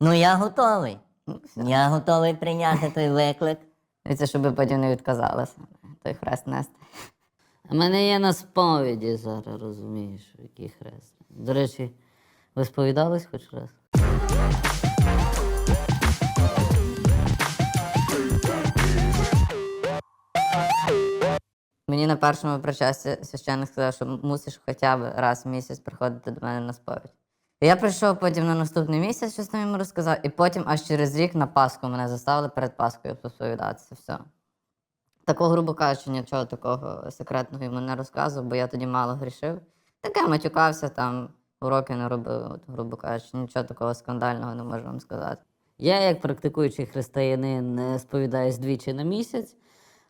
Ну я готовий. Я готовий прийняти той виклик. І це щоб потім не відказалися. Той хрест нести. А мене є на сповіді зараз, розумієш, який хрест. До речі, ви сповідались хоч раз? Мені на першому причасті священник сказав, що мусиш хоча б раз в місяць приходити до мене на сповідь. Я прийшов потім на наступний місяць, щось там йому розказав, і потім аж через рік на Пасху мене заставили перед Пасхою посповідатися. Все. Такого, грубо кажучи, нічого такого секретного йому не розказував, бо я тоді мало грішив. Таке матюкався, там уроки не робив, от, грубо кажучи, нічого такого скандального не можу вам сказати. Я, як практикуючий християнин, е, сповідаюсь двічі на місяць,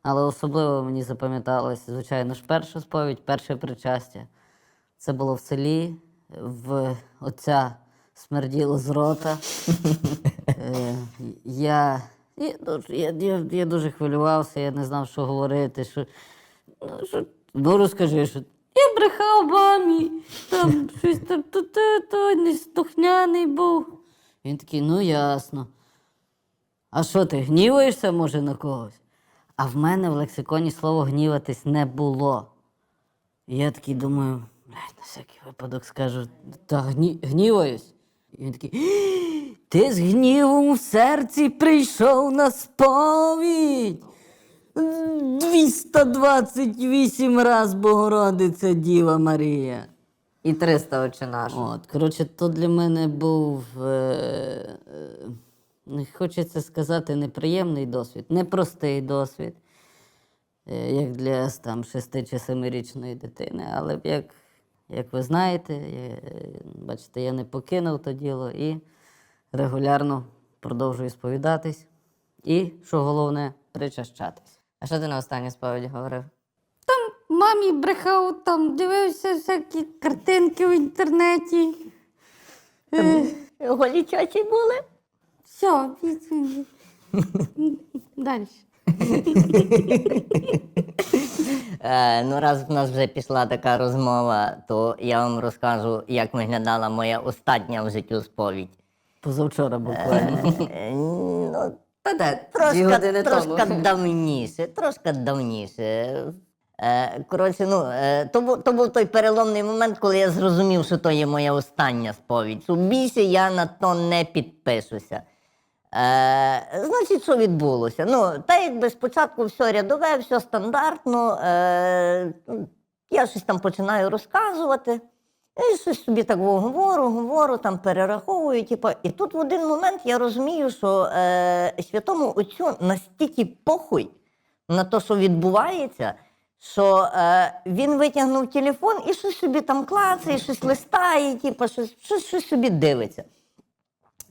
але особливо мені запам'яталася, звичайно ж, перша сповідь, перше причастя. Це було в селі, в отця смерділо з рота. Е, Я, я, дуже- я, я, я дуже хвилювався, я не знав, що говорити. Що, ну, що, ну розкажи, що я брехав мамі, там щось там, то, то, то, неслухняний був. Він такий, ну ясно. А що ти гніваєшся, може, на когось? А в мене в лексиконі слово гніватись не було. І я такий думаю, блядь, на всякий випадок скажу, та гні, гніваюсь. І він такий, ти з гнівом в серці прийшов на сповідь. 228 раз Богородиця Діва Марія. І 300 очі наші. От, коротше, то для мене був, е, е, не хочеться сказати, неприємний досвід, непростий досвід, е, як для там, шести чи семирічної дитини. Але як, як ви знаєте, е, бачите, я не покинув то діло і регулярно продовжую сповідатись. І, що головне, причащатись. А що ти на останній сповіді говорив? Там Мамі брехав, там дивився всякі картинки в інтернеті. Голі чочі були? Все, далі. Е, ну, раз в нас вже пішла така розмова, то я вам розкажу, як виглядала моя остання в життю сповідь. Позавчора буквально. Е, ну, Та? Дві години трошки тому. давніше, трошки давніше. Е, коротше, ну, е, то, був, то був той переломний момент, коли я зрозумів, що то є моя остання сповідь. Більше я на то не підпишуся. Е, значить, що відбулося? Ну, та якби спочатку все рядове, все стандартно. Е, я щось там починаю розказувати. І щось собі так говорю, говорю, там перераховую. Типу, і тут в один момент я розумію, що е, святому отцю настільки похуй на те, що відбувається, що е, він витягнув телефон і щось собі там клацає, щось листає, типу, щось, щось, щось собі дивиться.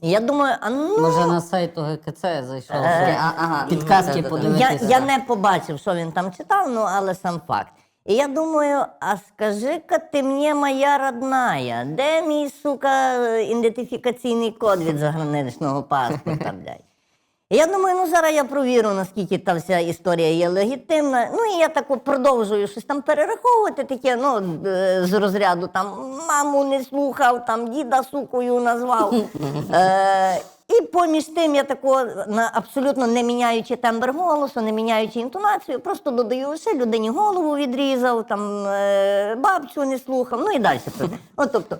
Я думаю, а ну. Може на сайт ГКЦ зайшов. Е, щоб а- ага. Підказки подивитися. Я, я не побачив, що він там читав, ну але сам факт. І я думаю, а скажи-ка ти мені, моя родная, де мій, сука, ідентифікаційний код від заграничного паспорта, блядь? Я думаю, ну зараз я провірю, наскільки та вся історія є легітимна. Ну і я тако продовжую щось там перераховувати, таке, ну, е, з розряду там маму не слухав, там діда сукою назвав. Е, і поміж тим я тако, на, абсолютно не міняючи тембр голосу, не міняючи інтонацію, просто додаю ще людині голову відрізав, там е, бабцю не слухав, ну і далі. От, тобто,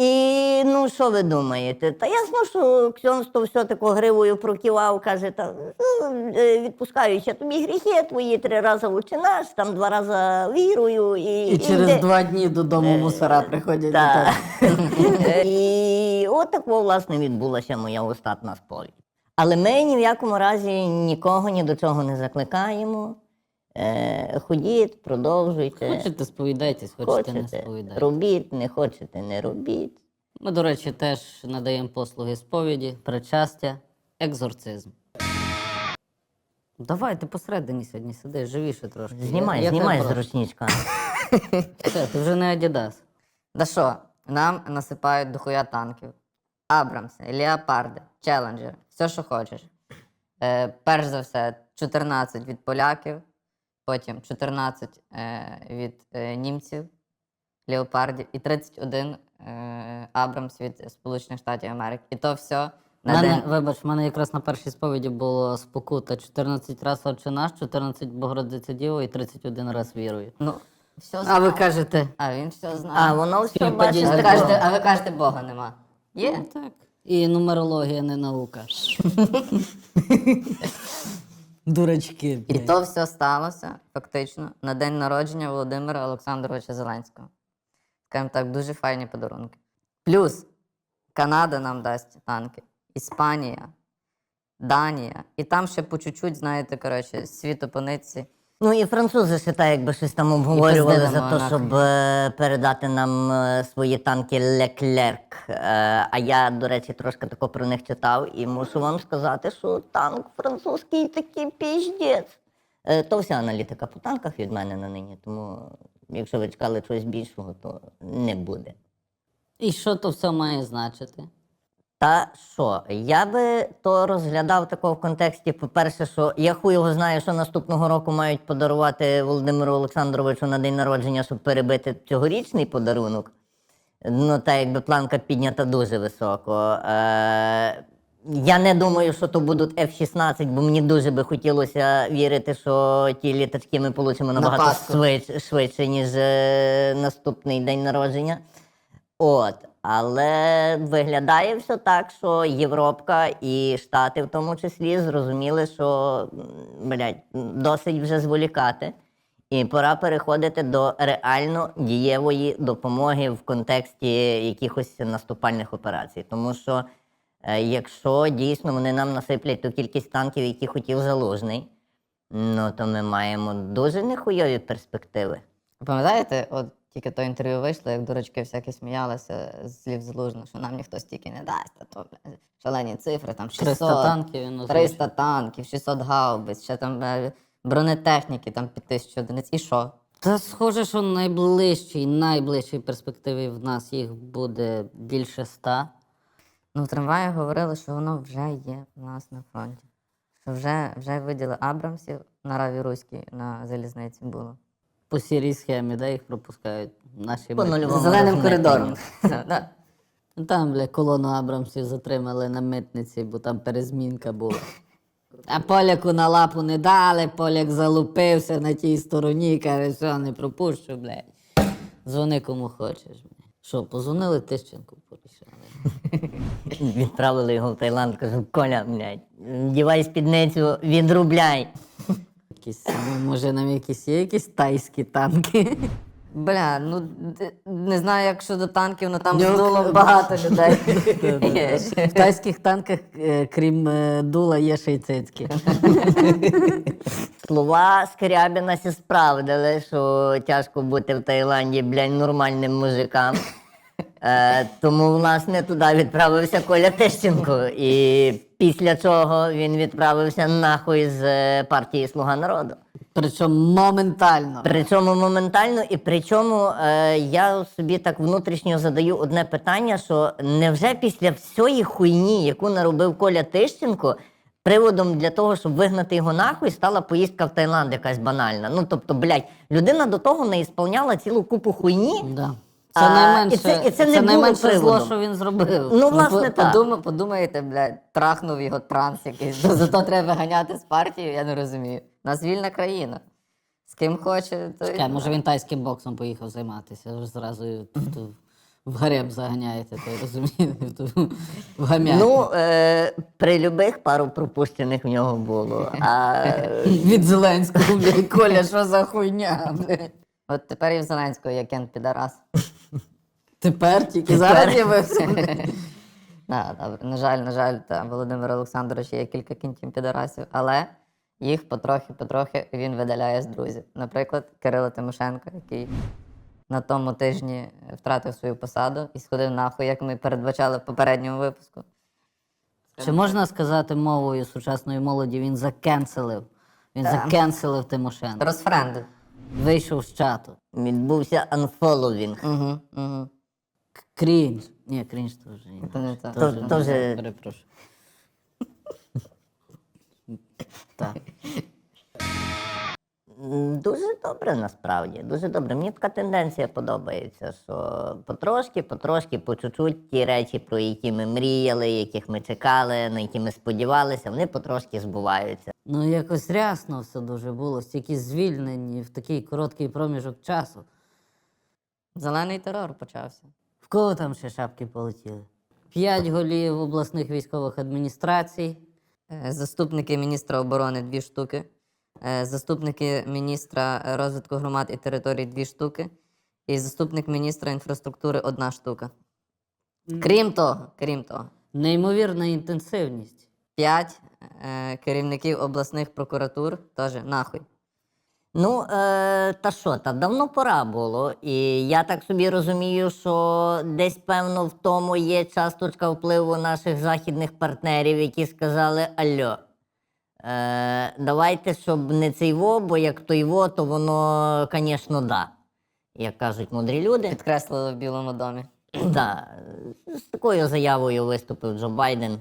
і ну що ви думаєте? Та ясно, що Ксьонс то все тако гривою прокивав, каже, та, ну, е, відпускаючи тобі гріхи твої три рази учинаш, там два рази вірую. І, І через йди». два дні додому мусора приходять. Так. тебе. І от такого, власне, відбулася моя остатна сповідь. Але ми ні в якому разі нікого ні до чого не закликаємо. Е, ходіть, продовжуйте. Хочете сповідайтесь, хочете, не Хочете, сповідайтесь. робіть, не хочете, не робіть. Ми, до речі, теж надаємо послуги сповіді, причастя, екзорцизм. Давай, ти посередині сьогодні сидиш, живіше трошки. Знімай, Я- я знімай тебе з прошу. ручничка. Все, ти вже не Адідас. Да що, нам насипають дохуя танків. Абрамси, Леопарди, Челенджери, все, що хочеш. Е, перш за все, 14 від поляків, потім 14 е, від е, німців, Леопардів і 31 е, Абрамс від Сполучених Штатів Америки. І то все На мене, день. Вибач, в мене якраз на першій сповіді було спокута 14 раз наш, 14 Богородиця Діва і 31 раз вірую. Ну, все А ви кажете, А він все знає. А воно все Співпадіння. А ви кажете, а ви кажете, Бога нема. Є? так. І нумерологія не наука. Дурачки. І блядь. то все сталося фактично на день народження Володимира Олександровича Зеленського. Скажімо так, дуже файні подарунки. Плюс Канада нам дасть танки, Іспанія, Данія. І там ще по чуть-чуть, знаєте, коротше, світ нитці. Ну і французи ще так, якби щось там обговорювали за те, щоб е, передати нам е, свої танки Леклерк. Е, а я, до речі, трошки тако про них читав, і мушу вам сказати, що танк французький такий піздець. Е, то вся аналітика по танках від мене на нині, тому якщо ви чекали чогось більшого, то не буде. І що то все має значити? Та що, я би то розглядав тако в контексті, по-перше, що я хуй його знаю, що наступного року мають подарувати Володимиру Олександровичу на день народження, щоб перебити цьогорічний подарунок. Ну, та якби планка піднята дуже високо. Е- я не думаю, що то будуть F-16, бо мені дуже би хотілося вірити, що ті літачки ми получимо набагато швидше, швидше, ніж е- наступний день народження. От, але виглядає все так, що Європка і Штати в тому числі зрозуміли, що блядь, досить вже зволікати, і пора переходити до реально дієвої допомоги в контексті якихось наступальних операцій. Тому що е, якщо дійсно вони нам насиплять ту кількість танків, які хотів залужний, ну то ми маємо дуже нехуйові перспективи. Пам'ятаєте, от тільки то інтерв'ю вийшло, як дурачки всякі сміялися з слів залужно, що нам ніхто стільки не дасть, а то бля, шалені цифри, там 600, 300 танків він 300 танків, 600 гаубиць, ще там е, бронетехніки, там під тисячу одиниць. І що? Та схоже, що найближчій, найближчій перспективі в нас їх буде більше ста. Ну, в трамваї говорили, що воно вже є у нас на фронті. Що вже, вже виділи Абрамсів на Раві Руській на залізниці було. По сірій схемі, де їх пропускають наші По нульовому. Зеленим коридором. Да. Там, бля, колону Абрамсів затримали на митниці, бо там перезмінка була. А поляку на лапу не дали, поляк залупився на тій стороні, каже, що не пропущу, блядь. Дзвони кому хочеш. Блядь. Що, позвонили Тищенку порішали? Відправили його в Таїланд, кажу, Коля, блядь, дівай спідницю, відрубляй. Якісь, ну, може, нам якісь є якісь тайські танки? Бля, ну не знаю, як щодо танків, але там Нюк. було багато людей. В тайських танках, е, крім е, дула, є ще й цицьки. Слова Скрябіна сі справдили, що тяжко бути в Таїланді, блядь, нормальним мужикам. Е, тому, власне, туди відправився Коля Тищенко. І після чого він відправився нахуй з е, партії Слуга народу. Причому моментально. Причому моментально, і причому е, я собі так внутрішньо задаю одне питання: що невже після всієї хуйні, яку наробив Коля Тищенко, приводом для того, щоб вигнати його нахуй, стала поїздка в Таїланд якась банальна. Ну тобто, блядь, людина до того не ісполняла цілу купу хуйні. Да. Це А, найменше, і це- і це не було найменше зло, що він зробив. Ну, власне, по- так. подума- подумаєте, блядь, трахнув його транс якийсь. То Зато треба виганяти з партії, я не розумію. У нас вільна країна. З ким хоче, то Чекай, може він тайським боксом поїхав займатися, ви зразу в- в- в заганяєте, то розумієте, в. Ну, е, при любих пару пропущених в нього було. А Від Зеленського, блядь, Коля, що за хуйня, блядь. От тепер і в Зеленського є Кен Підарас. Тепер тільки зараз з'явився. На жаль, на жаль, та Володимир Олександрович є кілька кінтів підарасів, але їх потрохи-потрохи він видаляє з друзів. Наприклад, Кирило Тимошенко, який на тому тижні втратив свою посаду і сходив нахуй, як ми передбачали в попередньому випуску. Чи можна сказати мовою сучасної молоді, він закенселив? Він закенселив Тимошенко. Розфрендив. Вийшов з чату. відбувся анфоловінг. Угу, угу. Крінж. Ні, крінж теж ні. Це не так. Теж То- не теж- так, Перепрошую. Так. М, Дуже добре насправді. Дуже добре. Мені така тенденція подобається, що потрошки, потрошки, по чуть-чуть ті речі, про які ми мріяли, яких ми чекали, на які ми сподівалися, вони потрошки збуваються. Ну, якось рясно все дуже було, стільки звільнень в такий короткий проміжок часу. Зелений терор почався. В кого там ще шапки полетіли? П'ять голів обласних військових адміністрацій. Е, Заступники міністра оборони дві штуки. Е, Заступники міністра розвитку громад і територій дві штуки. І заступник міністра інфраструктури одна штука. Крім того, крім того, Неймовірна інтенсивність. П'ять е, керівників обласних прокуратур теж нахуй. Ну, е, та що, та давно пора було. І я так собі розумію, що десь, певно, в тому є часточка впливу наших західних партнерів, які сказали: Альо, е, давайте, щоб не цей во, бо як той во, то воно, звісно, да. Як кажуть мудрі люди. Підкреслили в Білому домі. Да. З такою заявою виступив Джо Байден.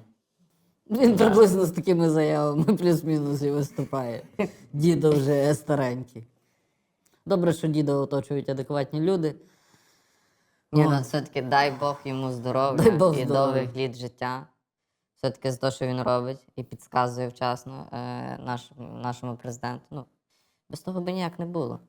Він приблизно з такими заявами плюс-мінус і виступає. Дідо вже старенький. Добре, що діда оточують адекватні люди. Ні, ну, все-таки дай Бог йому здоров'я і довгих літ життя. Все-таки за те, що він робить і підказує вчасно е, наш, нашому президенту. Ну, без того би ніяк не було.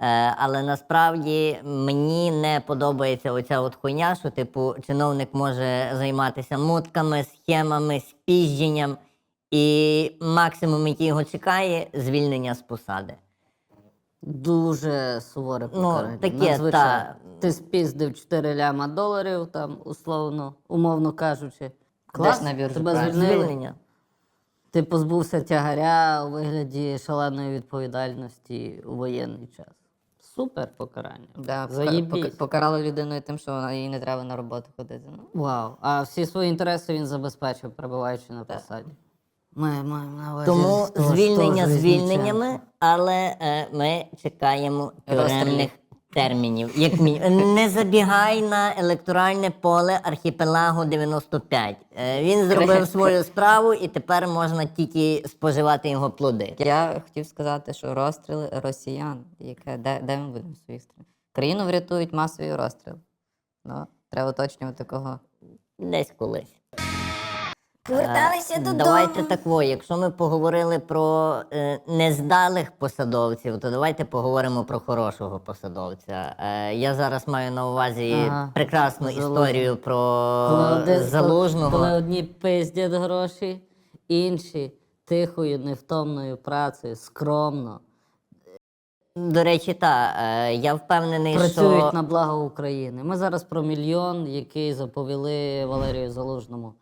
Е, але насправді мені не подобається оця от хуйня, що типу чиновник може займатися мутками, схемами, спіждженням, і максимум, який його чекає, звільнення з посади. Дуже суворе Ну, таке, надзвичайно. та. Ти спіздив 4 ляма доларів, там, условно, умовно кажучи. Клас, на біржу тебе звільнили. Звільнення. Ти позбувся тягаря у вигляді шаленої відповідальності у воєнний час. Супер покарання. Да, Заєбісь. покарали людиною тим, що вона- їй не треба на роботу ходити. Ну, Вау. А всі свої інтереси він забезпечив, перебуваючи на посаді. Ми маємо на увазі. Тому 100, звільнення 100, звільненнями, але е, ми чекаємо тюремних термінів. Як мі... Не забігай на електоральне поле архіпелагу 95. Е, він зробив свою справу, і тепер можна тільки споживати його плоди. я хотів сказати, що розстріли росіян, яке, де, де ми будемо своїх стріляти? Країну врятують масові розстріли. Ну, треба уточнювати кого. Десь колись. Поверталися Е, додому. Давайте так, во, якщо ми поговорили про е, нездалих посадовців, то давайте поговоримо про хорошого посадовця. Е, я зараз маю на увазі Ага. прекрасну Залужний. історію про Коли, залужного. коли одні пиздять гроші, інші тихою, невтомною працею, скромно До речі, та е, я впевнений, працюють що на благо України. Ми зараз про мільйон, який заповіли Валерію Залужному.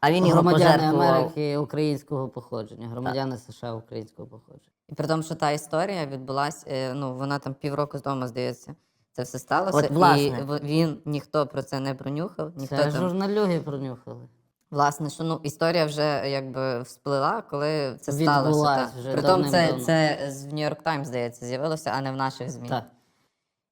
А він його громадяни пожертвував. Америки українського походження, громадяни США українського походження. І при тому, що та історія відбулася, ну вона там півроку з дому, здається. Це все сталося. От, власне. І в- він ніхто про це не пронюхав. Ніхто Це там, журналюги пронюхали. Власне, що ну історія вже якби всплила, коли це Відбулась сталося. вже. Притом це, давним-давно. це з- в Нью-Йорк Таймс, здається, з'явилося, а не в наших ЗМІ. Так.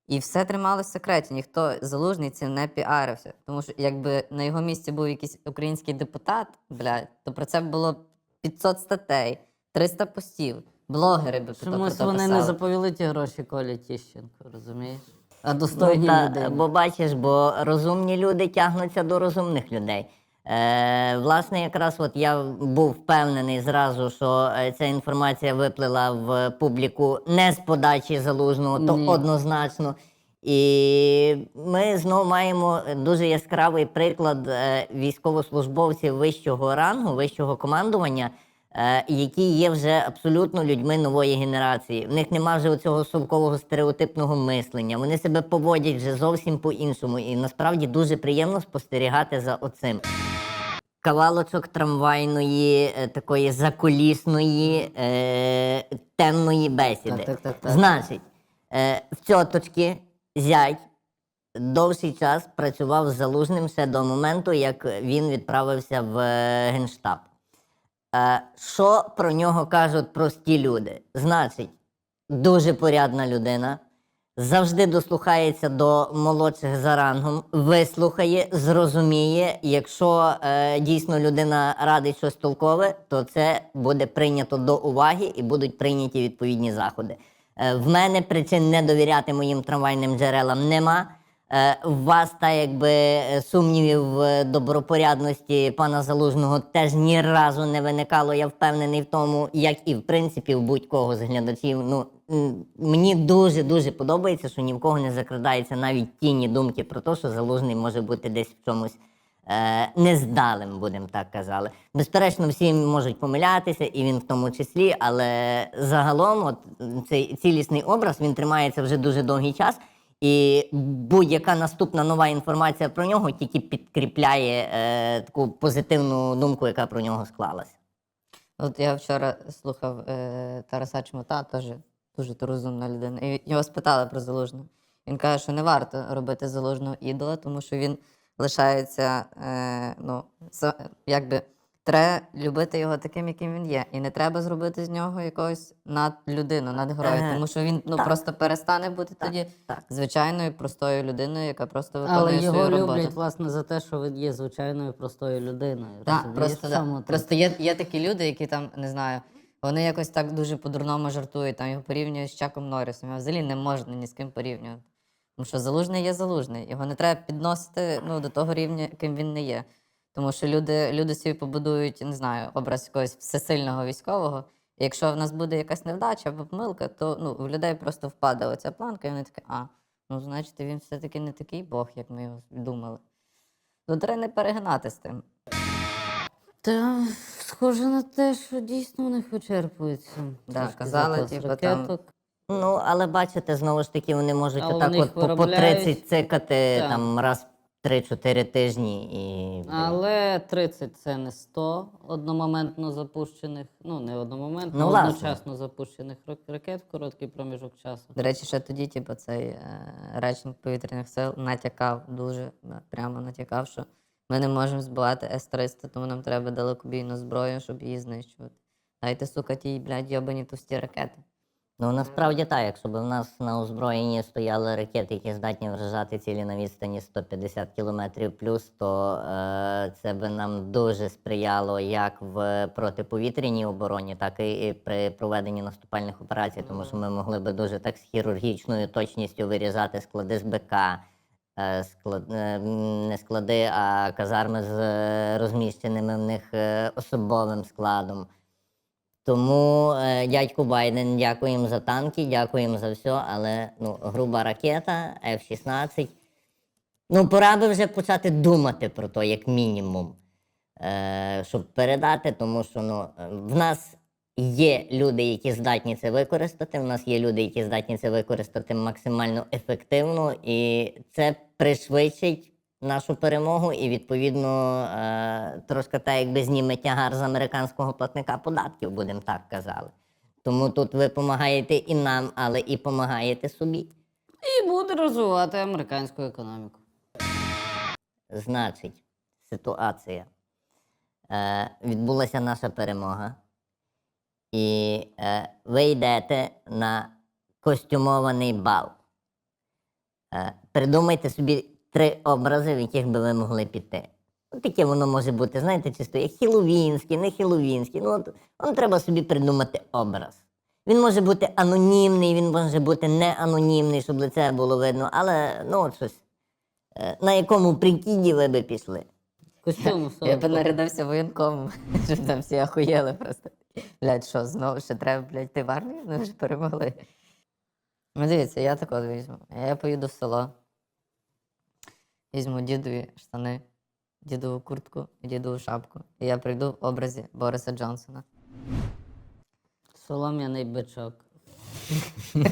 І все трималося в секреті. Ніхто залужний цим не піарився. Тому що якби на його місці був якийсь український депутат, блядь, то про це було 500 статей, 300 постів. Блогери би про Чомусь то вони не писали. заповіли ті гроші Колі Тіщенко, розумієш? А Ну, та, люди. бо бачиш, бо розумні люди тягнуться до розумних людей. Е, власне, якраз от я був впевнений зразу, що е, ця інформація виплила в публіку не з подачі залужного, то Ні. однозначно. І ми знову маємо дуже яскравий приклад е, військовослужбовців вищого рангу, вищого командування, е, які є вже абсолютно людьми нової генерації. В них нема вже цього совкового стереотипного мислення. Вони себе поводять вже зовсім по-іншому. І насправді дуже приємно спостерігати за оцим. Кавалочок трамвайної, е, такої закулісної, е, темної бесіди. Так, так, так, так. Значить, е, в цьоточки зять довший час працював з залужним ще до моменту, як він відправився в е, Генштаб. Е, що про нього кажуть прості люди? Значить, дуже порядна людина, завжди дослухається до молодших за рангом, вислухає, зрозуміє. Якщо е, дійсно людина радить щось толкове, то це буде прийнято до уваги і будуть прийняті відповідні заходи. Е, В мене причин не довіряти моїм трамвайним джерелам нема. Е, У вас та якби е, сумнівів в добропорядності пана Залужного теж ні разу не виникало. Я впевнений в тому, як і в принципі в будь-кого з глядачів. Ну мені дуже дуже подобається, що ні в кого не закрадається навіть тіні думки про те, що залужний може бути десь в чомусь е, нездалим, будемо так казали. Безперечно, всі можуть помилятися, і він в тому числі, але загалом, от цей цілісний образ він тримається вже дуже довгий час. І будь-яка наступна нова інформація про нього тільки підкріпляє е, таку позитивну думку, яка про нього склалася. От я вчора слухав е, Тараса Чмота, теж дуже розумна людина. І його спитали про залужного. Він каже, що не варто робити залужного ідола, тому що він лишається, е, ну, якби треба любити його таким, яким він є. І не треба зробити з нього якогось надлюдину, надгерою, Е, тому що він ну, так. просто перестане бути тоді так. звичайною простою людиною, яка просто виконує Але його свою люблять, роботу. власне, за те, що він є звичайною простою людиною. Так, просто, да. просто є, є такі люди, які там, не знаю, вони якось так дуже по-дурному жартують, там його порівнюють з Чаком Норрісом. Його взагалі не можна ні з ким порівнювати. Тому що залужний є залужний. Його не треба підносити ну, до того рівня, ким він не є. Тому що люди, люди собі побудують, не знаю, образ якогось всесильного військового. І якщо в нас буде якась невдача або помилка, то ну, в людей просто впаде оця планка, і вони такі, а, ну, значить, він все-таки не такий Бог, як ми його думали. Ну, треба не перегинати з тим. Та схоже на те, що дійсно у них вичерпується. Да, казали, типу, там- Ну, але бачите, знову ж таки, вони можуть А у отак них от по, по виробляють- 30 цикати Так. там раз в 3-4 тижні і. Але 30 це не 100 одномоментно запущених, ну не одномоментно, Ну, власне. одночасно запущених рак- ракет в короткий проміжок часу. До речі, ще тоді, типу, цей е, речник повітряних сил натякав дуже е, прямо натякав, що ми не можемо збивати С-300, тому нам треба далекобійну зброю, щоб її знищувати. Дайте, сука, ті, блядь, йобані товсті ракети. Ну насправді так, якщо б в нас на озброєнні стояли ракети, які здатні вражати цілі на відстані 150 кілометрів плюс, то е, це би нам дуже сприяло як в протиповітряній обороні, так і при проведенні наступальних операцій, тому що ми могли би дуже так з хірургічною точністю вирізати склади з БК, е, склад, е, не склади, а казарми з е, розміщеними в них е, особовим складом. Тому е, дядьку Байден, дякуємо за танки, дякуємо за все, але ну, груба ракета F-16. Ну, пора би вже почати думати про то, як мінімум, е, щоб передати, тому що ну, в нас є люди, які здатні це використати. В нас є люди, які здатні це використати максимально ефективно, і це пришвидшить нашу перемогу і, відповідно, е, трошки так, якби зніме тягар з американського платника податків, будемо так казали. Тому тут ви допомагаєте і нам, але і допомагаєте собі. І буде розвивати американську економіку. Значить, ситуація. Е, відбулася наша перемога, і е, ви йдете на костюмований бал. Е, придумайте собі три образи, в яких би ви могли піти. Ну, таке воно може бути, знаєте, чисто як хіловінський, не хіловінський. Ну, от, вам треба собі придумати образ. Він може бути анонімний, він може бути не анонімний, щоб лице було видно, але ну от щось. Е, На якому прикиді ви би пішли? Костюм Я би нарядився воєнкомом, щоб там всі ахуєли просто. Блядь, що, знову ще треба, блядь, ти в армію? Ми вже перемогли. Ну, дивіться, я так от візьму. Я поїду в село. Візьму дідові штани, дідову куртку і дідову шапку. І я прийду в образі Бориса Джонсона. солом'яний бичок.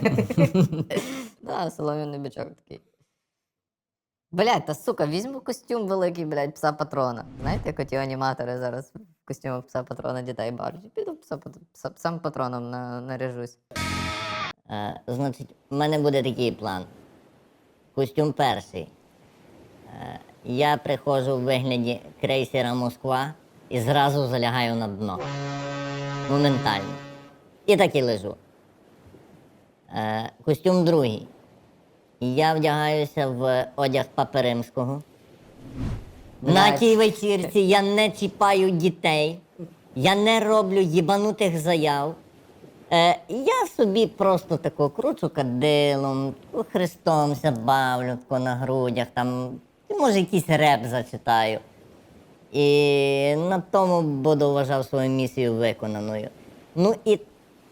Да, солом'яний бичок такий. Блядь, та сука, візьму костюм великий, блядь, пса патрона. Знаєте, як оті аніматори зараз в костюмах пса патрона дітей бачать. Піду пса, пса, псам патроном на, наряжусь. Е, значить, в мене буде такий план. Костюм перший. Е, я приходжу в вигляді крейсера Москва і зразу залягаю на дно. Моментально. І так і лежу. Е, костюм другий. Я вдягаюся в одяг Папи Римського. На тій вечірці я не чіпаю дітей, я не роблю їбанутих заяв. Е, я собі просто тако кручу кадилом, хрестомся бавлю тако на грудях, там, може, якийсь реп зачитаю. І на тому буду вважав свою місію виконаною. Ну і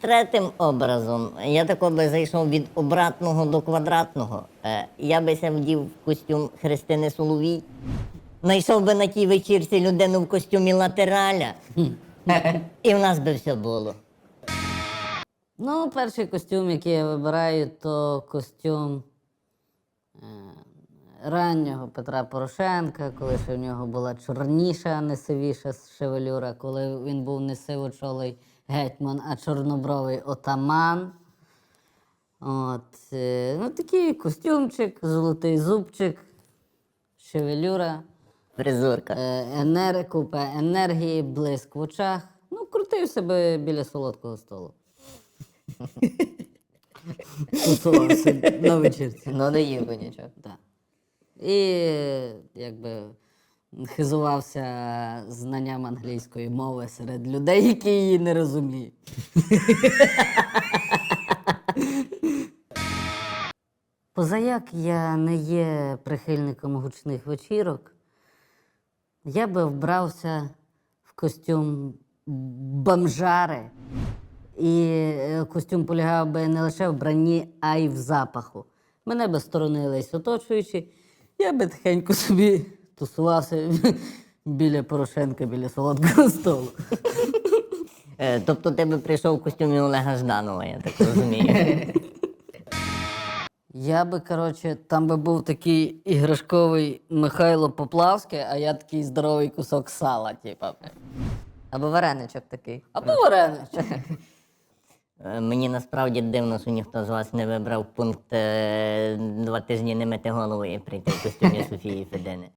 третім образом, я тако би зайшов від обратного до квадратного. Е, я би ся вдів в костюм Христини Соловій. Знайшов би на тій вечірці людину в костюмі латераля. І в нас би все було. Ну, перший костюм, який я вибираю, то костюм е, раннього Петра Порошенка, коли ще в нього була чорніша, а не сивіша шевелюра, коли він був не сивочолий гетьман, а чорнобровий отаман. От, е, ну, такий костюмчик, золотий зубчик, шевелюра, Фризурка. енер, купа енергії, блиск в очах. Ну, крутив себе біля солодкого столу. Тусувався на вечірці. Ну, не їв би нічого. Так. І якби хизувався знанням англійської мови серед людей, які її не розуміють. Позаяк я не є прихильником гучних вечірок, я би вбрався в костюм бомжари. І е, костюм полягав би не лише в бранні, а й в запаху. Мене би сторонились оточуючі, я би тихенько собі тусувався біля Порошенка, біля солодкого столу. Е, тобто ти би прийшов в костюмі Олега Жданова, я так розумію. Я би, коротше, там би був такий іграшковий Михайло Поплавський, а я такий здоровий кусок сала, типа. Або вареничок такий. Або вареничок. Е, Мені насправді дивно, що ніхто з вас не вибрав пункт е, два тижні не мити голову і прийти в костюмі Софії Федини.